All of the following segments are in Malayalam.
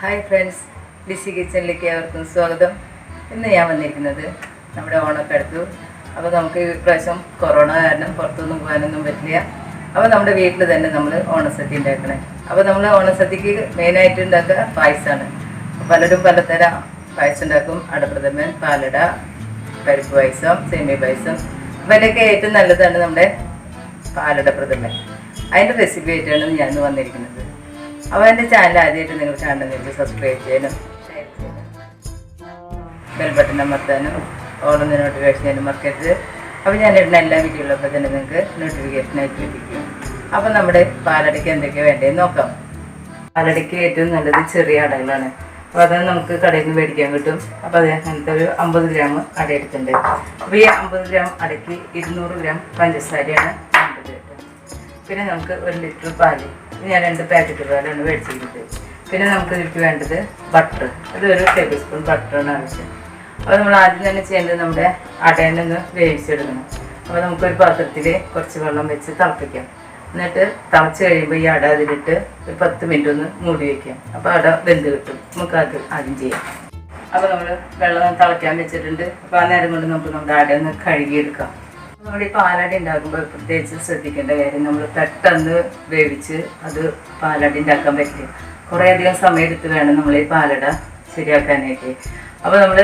ഹായ് ഫ്രണ്ട്സ് ഡിസി കിച്ചണിലേക്ക് ഏവർക്കും സ്വാഗതം. ഇന്ന് ഞാൻ വന്നിരിക്കുന്നത് നമ്മുടെ ഓണൊക്കെ അടുത്തു അപ്പോൾ നമുക്ക് ഈ പ്രാവശ്യം കൊറോണ കാരണം പുറത്തൊന്നും പോകാനൊന്നും പറ്റില്ല. അപ്പോൾ നമ്മുടെ വീട്ടിൽ തന്നെ നമ്മൾ ഓണസദ്യ ഉണ്ടാക്കണേ. അപ്പോൾ നമ്മൾ ഓണസദ്യക്ക് മെയിനായിട്ട് ഉണ്ടാക്കുക പായസമാണ്. പലരും പലതരം പായസം ഉണ്ടാക്കും. അടപ്രഥമൻ പാലട പരിപ്പ് പായസം സേമിയ പായസം. അവരൊക്കെ ഏറ്റവും നല്ലതാണ് നമ്മുടെ പാലട പ്രഥമൻ അതിന്റെ റെസിപ്പി ആയിട്ടാണ് ഞാൻ വന്നിരിക്കുന്നത്. അപ്പോൾ എന്റെ ചാനൽ ആദ്യമായിട്ട് നിങ്ങൾ കാണുന്നെങ്കിൽ സബ്സ്ക്രൈബ് ചെയ്യാനും ഷെയർ ചെയ്യാനും. ബെൽ ബട്ടൺ അമർത്താനും നോട്ടിഫിക്കേഷൻ ചെയ്യാനും മറക്കരുത്. അപ്പോൾ ഞാൻ ഇടുന്ന എല്ലാ വീഡിയോകളൊക്കെ തന്നെ നിങ്ങൾക്ക് നോട്ടിഫിക്കേഷനായിട്ട് ലഭിക്കും. അപ്പോൾ നമ്മുടെ പാലടയ്ക്ക് എന്തൊക്കെയാണ് വേണ്ടതെന്ന് നോക്കാം. പാലടയ്ക്ക് ഏറ്റവും നല്ലത് ചെറിയ അടകളാണ്. അപ്പോൾ അത് നമുക്ക് കടയിൽ നിന്ന് മേടിക്കാൻ കിട്ടും. അപ്പോൾ അത് അങ്ങനത്തെ ഒരു അമ്പത് ഗ്രാം അട എടുത്തിട്ടുണ്ട്. അപ്പോൾ ഈ അമ്പത് ഗ്രാം അടയ്ക്ക് ഇരുന്നൂറ് ഗ്രാം പഞ്ചസാരയാണ് വേണ്ടത്. പിന്നെ നമുക്ക് ഒരു ലിറ്റർ പാൽ ഞാൻ രണ്ട് പാക്കറ്റ് പാലാണ് മേടിച്ചിരിക്കുന്നത് പിന്നെ നമുക്ക് ഇതിലേക്ക് വേണ്ടത് ബട്ടർ അത് ഒരു ടേബിൾ സ്പൂൺ ബട്ടറാണ് ആവശ്യം. അപ്പോൾ നമ്മൾ ആദ്യം തന്നെ ചെയ്യേണ്ടത് നമ്മുടെ അടയിലൊന്ന് വേവിച്ചെടുക്കണം. അപ്പോൾ നമുക്കൊരു പാത്രത്തിൽ കുറച്ച് വെള്ളം വെച്ച് തിളപ്പിക്കാം. എന്നിട്ട് തിളച്ച് കഴിയുമ്പോൾ ഈ അട അതിലിട്ട് ഒരു പത്ത് മിനിറ്റ് ഒന്ന് മൂടി വയ്ക്കാം അപ്പോൾ അട വെന്ത് കിട്ടും. നമുക്ക് അത് ആദ്യം ചെയ്യാം. അപ്പോൾ നമ്മൾ വെള്ളം തിളയ്ക്കാൻ വെച്ചിട്ടുണ്ട്. അപ്പോൾ ആ നേരം കൊണ്ട് നമുക്ക് നമ്മുടെ അടയൊന്ന് കഴുകിയെടുക്കാം. നമ്മൾ ഈ പാലട ഉണ്ടാക്കുമ്പോൾ പ്രത്യേകിച്ച് ശ്രദ്ധിക്കേണ്ട കാര്യം നമ്മൾ പെട്ടെന്ന് വേവിച്ച് അത് പാലട ഉണ്ടാക്കാൻ പറ്റില്ല. കുറേ അധികം സമയം എടുത്ത് വേണം നമ്മൾ ഈ പാലട ശരിയാക്കാനായിട്ട്. അപ്പോൾ നമ്മൾ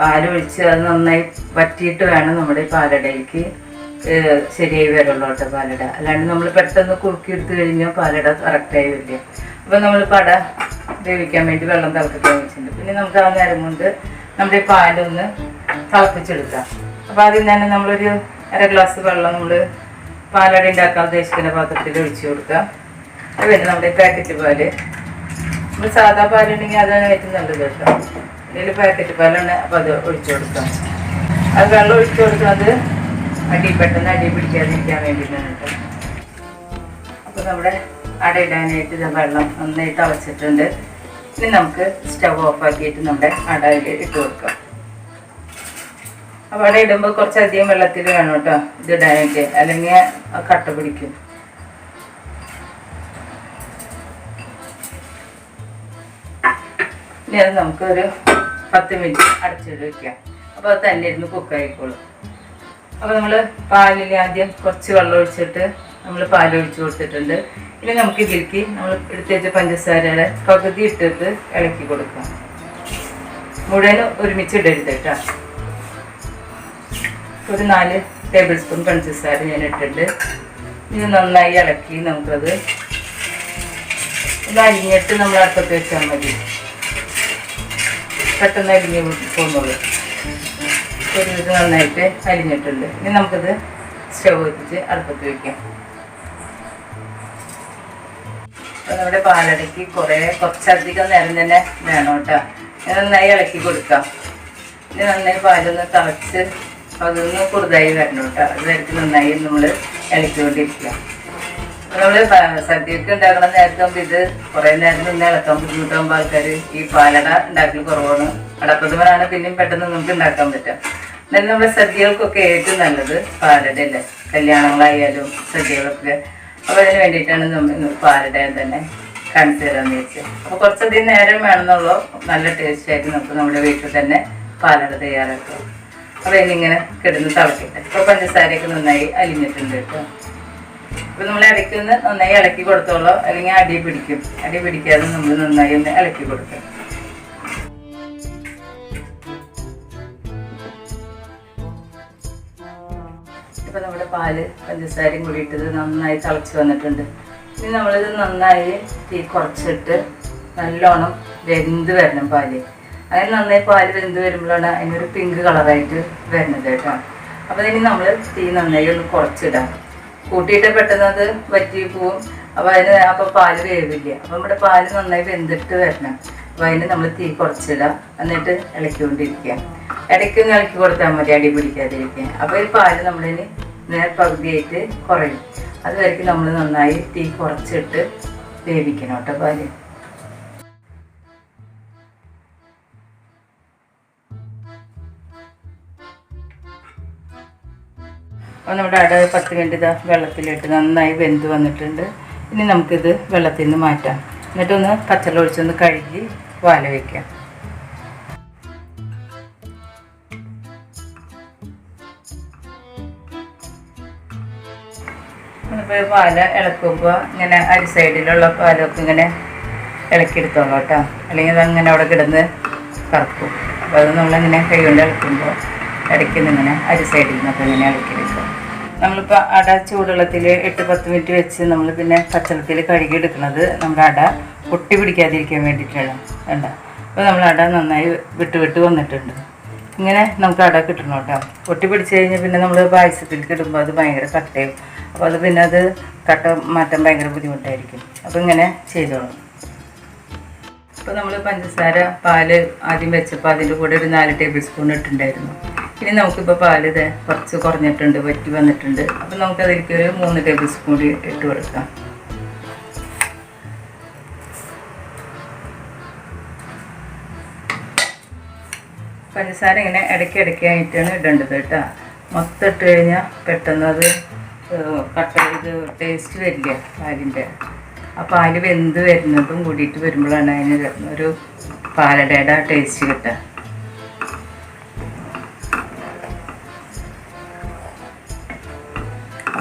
പാലൊഴിച്ച് അത് നന്നായി വറ്റിയിട്ട് വേണം നമ്മുടെ ഈ പാലടയിലേക്ക് ശരിയായി വരുള്ളൂ കേട്ടോ പാലട. അല്ലാണ്ട് നമ്മൾ പെട്ടെന്ന് കുറുക്കി എടുത്ത് കഴിഞ്ഞാൽ പാലട കറക്റ്റായി വരില്ല. അപ്പോൾ നമ്മൾ പട വേവിക്കാൻ വേണ്ടി വെള്ളം തിളപ്പിക്കാൻ വെച്ചിട്ടുണ്ട്. പിന്നെ നമുക്ക് ആ നേരം കൊണ്ട് നമ്മുടെ പാലൊന്ന് തിളപ്പിച്ചെടുക്കാം. അപ്പോൾ ആദ്യം തന്നെ നമ്മളൊരു അര ഗ്ലാസ് വെള്ളം നമ്മൾ പാലട ഉണ്ടാക്കാൻ ഉദ്ദേശിക്കുന്ന പാത്രത്തിൽ ഒഴിച്ചു കൊടുക്കുക. അത് പിന്നെ നമ്മുടെ പാക്കറ്റ് പാൽ. നമ്മൾ സാധാ പാലുണ്ടെങ്കിൽ അതാണ് ഏറ്റവും നല്ലത് കേട്ടോ. ഇതിൽ പാക്കറ്റ് പാലാണ് അപ്പോൾ അത് ഒഴിച്ചു കൊടുക്കാം. അത് വെള്ളം ഒഴിച്ചു കൊടുക്കുന്നത് അടി പെട്ടെന്ന് അടി പിടിക്കാതിരിക്കാൻ വേണ്ടിയിട്ടാണ് കേട്ടോ. അപ്പോൾ നമ്മുടെ അടയിടാനായിട്ട് ഇത് വെള്ളം നന്നായിട്ട് അവച്ചിട്ടുണ്ട് ഇനി നമുക്ക് സ്റ്റവ് ഓഫ് ആക്കിയിട്ട് നമ്മുടെ അടയിൽ ഇട്ട് കൊടുക്കാം. അവിടെ ഇടുമ്പോൾ കുറച്ചധികം വെള്ളത്തിൽ വേണം കേട്ടോ ഇത് ഇടാനൊക്കെ. അല്ലെങ്കിൽ കട്ട പിടിക്കും. ഇനി അത് നമുക്കൊരു പത്ത് മിനിറ്റ് അടച്ചിട്ട് വെക്കാം. അപ്പോൾ അത് തന്നെ ഇരുന്ന് കുക്കായിക്കോളും അപ്പോൾ നമ്മൾ പാലിൽ ആദ്യം കുറച്ച് വെള്ളം ഒഴിച്ചിട്ട് നമ്മൾ പാൽ ഒഴിച്ച് കൊടുത്തിട്ടുണ്ട്. ഇനി നമുക്ക് ഇതിലേക്ക് നമ്മൾ എടുത്തേച്ച പഞ്ചസാരയുടെ പകുതി ഇട്ടിട്ട് ഇളക്കി കൊടുക്കാം. മുഴുവനും ഒരുമിച്ച് ഇടരുത് കേട്ടോ. ഒരു നാല് ടേബിൾ സ്പൂൺ പഞ്ചസാര ഞാൻ ഇട്ടിട്ട് ഇത് നന്നായി ഇളക്കി നമുക്കത് ഇത് അരിഞ്ഞിട്ട് നമ്മൾ അടുപ്പത്ത് വെച്ചാൽ മതി. പെട്ടെന്ന് അരിഞ്ഞ് പോകുന്നുള്ളൂ ഒരു ഇത് നന്നായിട്ട് അരിഞ്ഞിട്ടുണ്ട്. ഇനി നമുക്കിത് സ്റ്റവ് വെച്ചിട്ട് അടുപ്പത്ത് വെക്കാം. അപ്പം നമ്മുടെ പാലടയ്ക്ക് കുറേ കുറച്ചധികം നേരം തന്നെ വേണം കേട്ടോ. നന്നായി ഇളക്കി കൊടുക്കാം. ഇനി നന്നായി പാലൊന്ന് തിളച്ച് അതൊന്ന് കുറുതായി വരണം കേട്ടോ അത് വരയ്ക്ക് നന്നായി നമ്മൾ ഇളക്കിക്കൊണ്ടിരിക്കുക. നമ്മൾ സദ്യക്ക് ഉണ്ടാക്കണ നേരത്തെ ഇത് കുറേ നേരം നിന്ന് ഇളക്കാൻ ബുദ്ധിമുട്ടാകുമ്പോൾ ആൾക്കാർ ഈ പാലട ഉണ്ടാക്കൽ കുറവാണ്. അടപ്രഥമനാണ് പിന്നെയും പെട്ടെന്ന് നമുക്ക് ഉണ്ടാക്കാൻ പറ്റും എന്നാലും നമ്മുടെ സദ്യകൾക്കൊക്കെ ഏറ്റവും നല്ലത് പാലടയല്ലേ. കല്യാണങ്ങളായാലും സദ്യകളൊക്കെ. അപ്പോൾ അതിന് വേണ്ടിയിട്ടാണ് നമ്മൾ പാലട തന്നെ കാണിച്ചു തരാമെന്ന് വെച്ചത് അപ്പോൾ കുറച്ചധികം നേരം വേണമെന്നുള്ളൂ നല്ല ടേസ്റ്റ് ആയിട്ട് നമുക്ക് നമ്മുടെ വീട്ടിൽ തന്നെ പാലട തയ്യാറാക്കാം. അപ്പോൾ ഇങ്ങനെ കിടന്ന് തിളക്കട്ടെ ഇപ്പോൾ പഞ്ചസാരയൊക്കെ നന്നായി അലിഞ്ഞിട്ടുണ്ട് കേട്ടോ. അപ്പൊ നമ്മൾ ഇടയ്ക്ക് ഇടയ്ക്കൊന്ന് നന്നായി ഇളക്കി കൊടുത്തോളൂ അല്ലെങ്കിൽ അടി പിടിക്കും. അടി പിടിക്കാതെ നമ്മൾ നന്നായി ഒന്ന് ഇളക്കി കൊടുക്കണം ഇപ്പൊ നമ്മുടെ പാൽ പഞ്ചസാരയും കൂടി ഇട്ടത് നന്നായി തിളച്ച് വന്നിട്ടുണ്ട്. ഇനി നമ്മളിത് നന്നായി തീ കുറച്ചിട്ട് നല്ലോണം വെന്ത് വരണം പാൽ. അങ്ങനെ നന്നായി പാൽ വെന്ത് വരുമ്പോഴാണ് അതിനൊരു പിങ്ക് കളറായിട്ട് വരുന്നത് കേട്ടോ. അപ്പൊ ഇനി നമ്മൾ തീ നന്നായി ഒന്ന് കുറച്ചിടാം. കൂട്ടിയിട്ട് പെട്ടെന്ന് അത് വറ്റി പോവും. അപ്പൊ അതിന് അപ്പൊ പാൽ വേവില്ല. അപ്പൊ നമ്മുടെ പാൽ നന്നായി വെന്തിട്ട് വരണം. അപ്പൊ അതിന് നമ്മൾ തീ കുറച്ചിടാം. എന്നിട്ട് ഇളക്കിക്കൊണ്ടിരിക്കുക ഇടയ്ക്കൊന്ന് ഇളക്കി കൊടുത്താൽ മതി അടി പിടിക്കാതിരിക്കാൻ. അപ്പോൾ ഈ പാൽ നമ്മളിന് നേരെ പകുതിയായിട്ട് കുറയും. അതുവരയ്ക്ക് നമ്മൾ നന്നായി തീ കുറച്ചിട്ട് വേവിക്കണം കേട്ടോ പാൽ. അപ്പോൾ നമ്മുടെ അട പത്ത് മിനിറ്റ് ഇതാ വെള്ളത്തിലിട്ട് നന്നായി വെന്ത് വന്നിട്ടുണ്ട്. ഇനി നമുക്കിത് വെള്ളത്തിൽ നിന്ന് മാറ്റാം. എന്നിട്ടൊന്ന് പച്ചവെള്ളം ഒഴിച്ചൊന്ന് കഴുകി വാല വയ്ക്കാം ഇപ്പോൾ പാല ഇളക്കുമ്പോൾ ഇങ്ങനെ അരി സൈഡിലുള്ള പാലൊക്കെ ഇങ്ങനെ ഇളക്കിയെടുത്തോളൂ കേട്ടോ. അല്ലെങ്കിൽ അതങ്ങനെ അവിടെ കിടന്ന് കറക്കും. അപ്പോൾ അത് നമ്മളിങ്ങനെ കൈ കൊണ്ട് ഇളക്കുമ്പോൾ ഇടയ്ക്ക് ഇങ്ങനെ അരി സൈഡിൽ നിന്നൊക്കെ ഇങ്ങനെ ഇളക്കിയെടുക്കുക നമ്മളിപ്പോൾ അട ചൂടുവെള്ളത്തിൽ എട്ട് പത്ത് മിനിറ്റ് വെച്ച് നമ്മൾ പിന്നെ പച്ചവെള്ളത്തിൽ കഴുകി എടുക്കുന്നത് നമ്മുടെ അട പൊട്ടി പിടിക്കാതിരിക്കാൻ വേണ്ടിയിട്ടാണ്. വേണ്ട അപ്പോൾ നമ്മൾ അട നന്നായി വിട്ട് വിട്ട് വന്നിട്ടുണ്ട്. ഇങ്ങനെ നമുക്ക് അട കിട്ടണം കേട്ടോ. പൊട്ടി പിടിച്ച് കഴിഞ്ഞാൽ പിന്നെ നമ്മൾ പായസത്തിലേക്ക് ഇടുമ്പോൾ അത് ഭയങ്കര കട്ടയും. അപ്പോൾ അത് പിന്നെ അത് കട്ട മാറ്റാൻ ഭയങ്കര ബുദ്ധിമുട്ടായിരിക്കും. അപ്പോൾ ഇങ്ങനെ ചെയ്തോളാം. അപ്പോൾ നമ്മൾ പഞ്ചസാര പാൽ ആദ്യം വെച്ചപ്പോൾ അതിന്റെ കൂടെ ഒരു നാല് ടേബിൾ സ്പൂൺ ഇട്ടിട്ടുണ്ടായിരുന്നു. ഇനി നമുക്കിപ്പോൾ പാൽ ഇത് കുറച്ച് കുറഞ്ഞിട്ടുണ്ട് വറ്റി വന്നിട്ടുണ്ട്. അപ്പം നമുക്ക് അതിലേക്ക് ഒരു മൂന്ന് ടേബിൾ സ്പൂൺ ഇട്ട് കൊടുക്കാം. പഞ്ചസാര ഇങ്ങനെ ഇടയ്ക്ക് ഇടയ്ക്കായിട്ടാണ് ഇടേണ്ടത് കേട്ടോ. മൊത്തം ഇട്ട് കഴിഞ്ഞാൽ പെട്ടെന്ന് അത് കട്ട ഇത് ടേസ്റ്റ് വരില്ല പാലിന്റെ ആ പാൽ വെന്ത് വരുന്നതും കൂടിയിട്ട് വരുമ്പോഴാണ് അതിന് ഒരു പാലടയുടെ ടേസ്റ്റ് കിട്ടുക.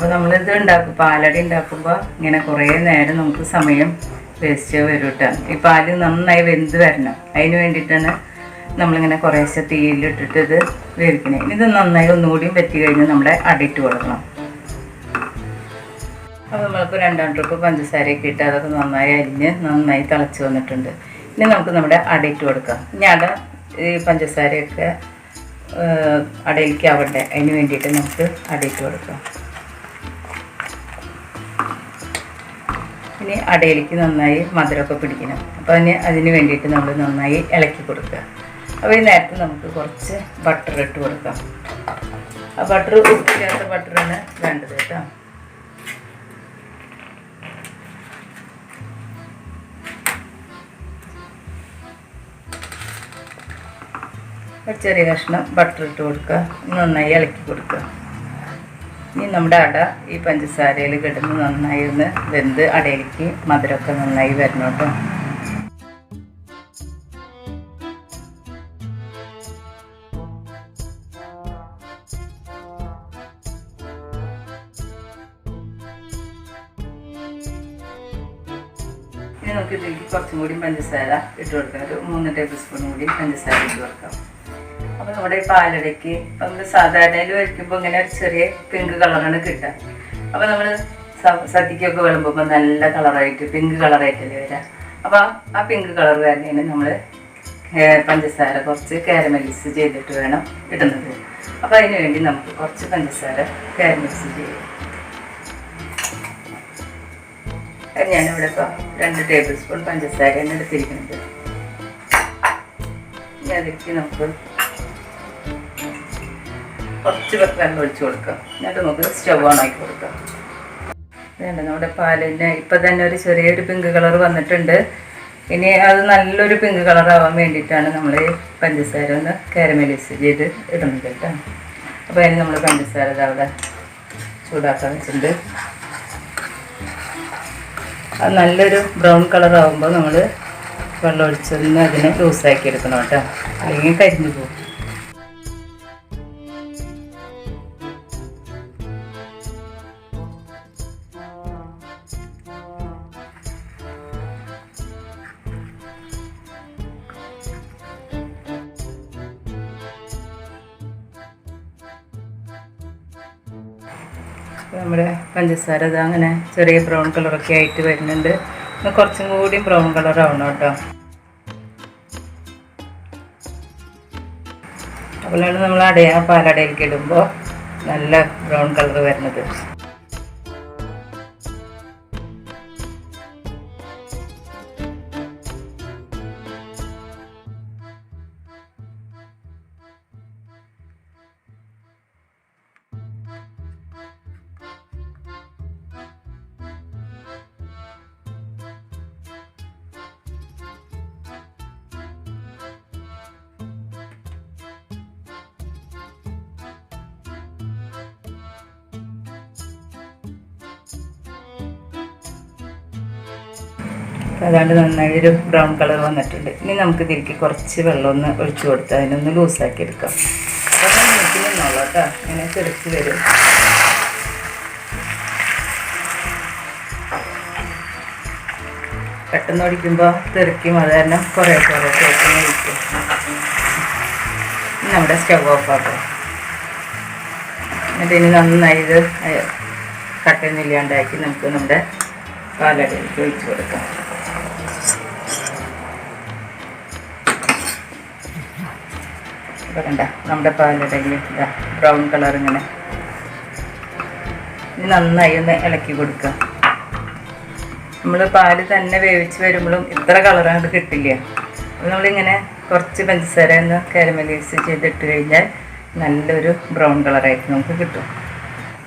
അപ്പോൾ നമ്മളിത് ഉണ്ടാക്കും പാലട ഉണ്ടാക്കുമ്പോൾ ഇങ്ങനെ കുറേ നേരം നമുക്ക് സമയം വേസ്റ്റ് വരും കേട്ടോ ഈ പാൽ നന്നായി വെന്ത് വരണം. അതിന് വേണ്ടിയിട്ടാണ് നമ്മളിങ്ങനെ കുറേശ്ശെ തീയിലിട്ടിട്ട് ഇത് വേവിക്കണേ. ഇത് നന്നായി ഒന്നുകൂടിയും വെറ്റി കഴിഞ്ഞ് നമ്മുടെ അടിയിട്ട് കൊടുക്കണം. അപ്പോൾ നമ്മളിപ്പോൾ രണ്ടാം ട്രിപ്പ് പഞ്ചസാരയൊക്കെ ഇട്ട് അതൊക്കെ നന്നായി അരിഞ്ഞ് നന്നായി തിളച്ച് വന്നിട്ടുണ്ട്. ഇനി നമുക്ക് നമ്മുടെ അടയിട്ട് കൊടുക്കാം. ഇനി അട ഈ പഞ്ചസാരയൊക്കെ അടയിലേക്ക് ആവട്ടെ അതിന് വേണ്ടിയിട്ട് നമുക്ക് അടയിട്ട് കൊടുക്കാം. ഇനി അടയിലേക്ക് നന്നായി മധുരമൊക്കെ പിടിക്കണം. അപ്പോൾ അതിന് അതിന് വേണ്ടിയിട്ട് നമ്മൾ നന്നായി ഇളക്കി കൊടുക്കുക. അപ്പോൾ ഈ നേരത്തെ നമുക്ക് കുറച്ച് ബട്ടർ ഇട്ട് കൊടുക്കാം. ആ ബട്ടർ ഉപ്പില്ലാത്ത ബട്ടറാണ് വേണ്ടത് കേട്ടോ. ചെറിയ കഷ്ണം ബട്ടർ ഇട്ട് കൊടുക്കുക. നന്നായി ഇളക്കി കൊടുക്കുക. ഇനി നമ്മുടെ അട ഈ പഞ്ചസാരയിൽ കിടന്ന് നന്നായി ഒന്ന് വെന്ത് അടയിലേക്ക് മധുരമൊക്കെ നന്നായി വരണം കേട്ടോ. ഇനി നമുക്ക് ഇതിലേക്ക് കുറച്ചും കൂടി പഞ്ചസാര ഇട്ട് കൊടുക്കാം. ഒരു മൂന്ന് ടേബിൾ സ്പൂൺ കൂടി പഞ്ചസാര ഇട്ട് കൊടുക്കാം. അപ്പോൾ നമ്മുടെ ഈ പാലടയ്ക്ക് ഇപ്പം നമ്മൾ സാധാരണയിൽ വരയ്ക്കുമ്പോൾ ഇങ്ങനെ ഒരു ചെറിയ പിങ്ക് കളറാണ് കിട്ടുക. അപ്പോൾ നമ്മൾ സദ്യക്കൊക്കെ വിളമ്പുമ്പോൾ നല്ല കളറായിട്ട് പിങ്ക് കളറായിട്ടല്ലേ വരാം. അപ്പോൾ ആ പിങ്ക് കളർ വരുന്നതിന് നമ്മൾ പഞ്ചസാര കുറച്ച് കാരമലൈസ് ചെയ്തിട്ട് വേണം ഇടുന്നത്. അപ്പോൾ അതിന് വേണ്ടി നമുക്ക് കുറച്ച് പഞ്ചസാര കാരമലൈസ് ചെയ്യാം. ഞാനിവിടെ ഇപ്പോൾ രണ്ട് ടേബിൾ സ്പൂൺ പഞ്ചസാരയാണ് എടുത്തിരിക്കുന്നത്. ഇനി അതിലേക്ക് നമുക്ക് കുറച്ച് വെള്ളം ഒഴിച്ച് കൊടുക്കുക. എന്നിട്ട് നമുക്ക് സ്റ്റവ് ഓൺ ആക്കി കൊടുക്കാം വേണ്ട നമ്മുടെ പാലിന് ഇപ്പം തന്നെ ഒരു ചെറിയൊരു പിങ്ക് കളർ വന്നിട്ടുണ്ട്. ഇനി അത് നല്ലൊരു പിങ്ക് കളർ ആവാൻ വേണ്ടിയിട്ടാണ് നമ്മൾ പഞ്ചസാര ഒന്ന് കാരമലൈസ് ചെയ്ത് ഇടുന്നത് കേട്ടോ. അപ്പോൾ അതിന് നമ്മൾ പഞ്ചസാര അവിടെ ചൂടാക്കാൻ വെച്ചിട്ടുണ്ട്. അത് നല്ലൊരു ബ്രൗൺ കളർ ആവുമ്പോൾ നമ്മൾ വെള്ളം ഒഴിച്ചൊന്ന് അതിനെ ലൂസാക്കി എടുക്കണം കേട്ടോ. അല്ലെങ്കിൽ കരിഞ്ഞു പോകും. നമ്മുടെ പഞ്ചസാര ഇത് അങ്ങനെ ചെറിയ ബ്രൗൺ കളറൊക്കെ ആയിട്ട് വരുന്നുണ്ട്. കുറച്ചും കൂടി ബ്രൗൺ കളർ ആവണം കേട്ടോ. അപ്പോഴാണ് നമ്മൾ അടയ പാലടയിലേക്ക് ഇടുമ്പോൾ നല്ല ബ്രൗൺ കളർ വരുന്നത്. അതാണ്ട് നന്നായി ഒരു ബ്രൗൺ കളർ വന്നിട്ടുണ്ട്. ഇനി നമുക്ക് തിരിക്കി കുറച്ച് വെള്ളം ഒന്ന് ഒഴിച്ചു കൊടുത്ത് അതിനൊന്ന് ലൂസാക്കി എടുക്കാം. അപ്പം നീക്കി കേട്ടോ ഇങ്ങനെ തെറിച്ച് വരും. പെട്ടെന്ന് ഓടിക്കുമ്പോൾ തെറിക്കും. അത് കാരണം കുറേ കുറേ തേക്കുന്ന നമ്മുടെ സ്റ്റവ് ഓഫ് ആക്കാം. എന്നിട്ട് ഇനി നന്നായി ഇത് കട്ടയൊന്നുമില്ലാണ്ടാക്കി നമുക്ക് നമ്മുടെ പാലടയിലേക്ക് ഒഴിച്ചു കൊടുക്കാം. ഇപ്പൊ കണ്ട? നമ്മുടെ പാലടയിൽ ഇതാ ബ്രൗൺ കളർ ഇങ്ങനെ. നന്നായി ഒന്ന് ഇളക്കി കൊടുക്കുക നമ്മൾ പാൽ തന്നെ വേവിച്ച് വരുമ്പോഴും ഇത്ര കളറാണ് കിട്ടില്ല. അപ്പോൾ നമ്മളിങ്ങനെ കുറച്ച് പഞ്ചസാര ഒന്ന് കാരമലൈസ് ചെയ്തിട്ട് കഴിഞ്ഞാൽ നല്ലൊരു ബ്രൗൺ കളറായിട്ട് നമുക്ക് കിട്ടും.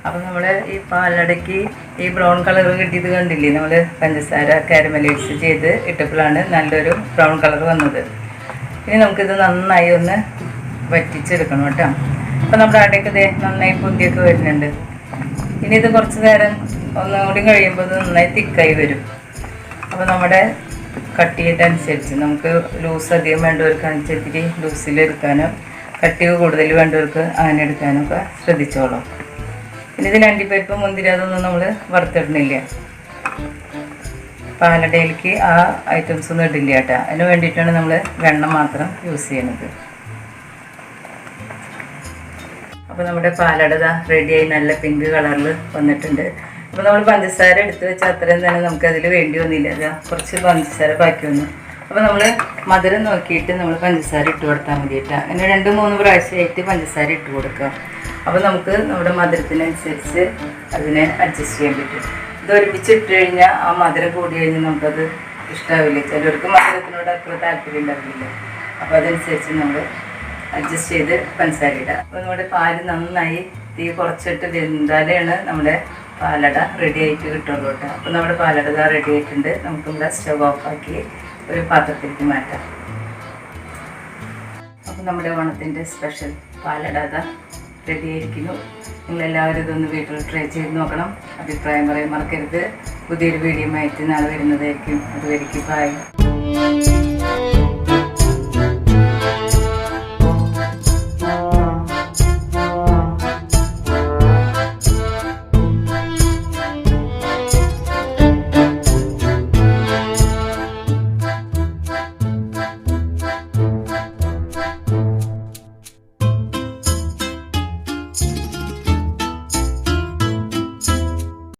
അപ്പോൾ നമ്മൾ ഈ പാലടയ്ക്ക് ഈ ബ്രൗൺ കളർ കിട്ടിയത് കണ്ടില്ലേ? നമ്മൾ പഞ്ചസാര കാരമലൈസ് ചെയ്ത് ഇട്ടപ്പോഴാണ് നല്ലൊരു ബ്രൗൺ കളർ വന്നത്. ഇനി നമുക്കിത് നന്നായി ഒന്ന് വറ്റിച്ചെടുക്കണം കേട്ടോ. അപ്പോൾ നമ്മുടെ അടയ്ക്ക് ദേ നന്നായി പൊന്തിയൊക്കെ വരുന്നുണ്ട്. ഇനി ഇത് കുറച്ച് നേരം ഒന്നുകൂടി കഴിയുമ്പോൾ നന്നായി തിക്കായി വരും. അപ്പോൾ നമ്മുടെ കട്ട് ചെയ്തനുസരിച്ച് നമുക്ക് ലൂസ് അധികം വേണ്ടവർക്ക് അനുസരിച്ചിട്ട് ലൂസിലെടുക്കാനും കട്ടി കൂടുതൽ വേണ്ടവർക്ക് അങ്ങനെ എടുക്കാനും ഒക്കെ ശ്രദ്ധിച്ചോളൂ. പിന്നെ ഇതിന് അണ്ടിപ്പരിപ്പ് മുന്തിരി അതൊന്നും നമ്മൾ വറുത്തിടുന്നില്ല. പാലടയിലേക്ക് ആ ഐറ്റംസ് ഒന്നും ഇടില്ല കേട്ടോ. അതിന് വേണ്ടിയിട്ടാണ് നമ്മൾ വെണ്ണ മാത്രം യൂസ് ചെയ്യുന്നത് അപ്പോൾ നമ്മുടെ പാലട റെഡിയായി നല്ല പിങ്ക് കളറിൽ വന്നിട്ടുണ്ട്. അപ്പോൾ നമ്മൾ പഞ്ചസാര എടുത്ത് വെച്ച അത്രയും തന്നെ നമുക്ക് അതിൽ വേണ്ടി വന്നില്ല. കുറച്ച് പഞ്ചസാര ബാക്കി വന്നു. അപ്പോൾ നമ്മൾ മധുരം നോക്കിയിട്ട് നമ്മൾ പഞ്ചസാര ഇട്ട് കൊടുത്താൽ മതി അങ്ങനെ രണ്ട് മൂന്ന് പ്രാവശ്യമായിട്ട് പഞ്ചസാര ഇട്ട് കൊടുക്കുക അപ്പോൾ നമുക്ക് നമ്മുടെ മധുരത്തിനനുസരിച്ച് അതിനെ അഡ്ജസ്റ്റ് ചെയ്യാൻ പറ്റും. ഇത് ഒരുമിച്ച് ഇട്ട് കഴിഞ്ഞാൽ ആ മധുരം കൂടി കഴിഞ്ഞാൽ നമുക്കത് ഇഷ്ടാവില്ല. ചിലർക്ക് മധുരത്തിനോട് അത്ര താല്പര്യം ഉണ്ടാവില്ല. അപ്പോൾ അതനുസരിച്ച് നമ്മൾ അഡ്ജസ്റ്റ് ചെയ്ത് പഞ്ചസാര ഇടുക നമ്മുടെ പാൽ നന്നായി തീ കുറച്ചിട്ട് വെന്താലാണ് നമ്മുടെ പാലട റെഡി ആയിട്ട് കിട്ടുള്ളൂ കേട്ടോ. അപ്പോൾ നമ്മുടെ പാലട ഇതാ റെഡി ആയിട്ടുണ്ട്. നമുക്ക് ഇവിടെ സ്റ്റവ് ഓഫാക്കി ഒരു പാത്രത്തിലേക്ക് മാറ്റാം. അപ്പോൾ നമ്മുടെ ഓണത്തിന്റെ സ്പെഷ്യൽ പാലട ഇതാ റെഡി ആയിരിക്കുന്നു. നിങ്ങളെല്ലാവരും ഇതൊന്ന് വീട്ടിൽ ട്രൈ ചെയ്ത് നോക്കണം. അഭിപ്രായം പറയാൻ മറക്കരുത്. പുതിയൊരു വീഡിയോ ആയിട്ട് നാളെ വരുന്നതായിരിക്കും. അതുവരിക്കും ബായ്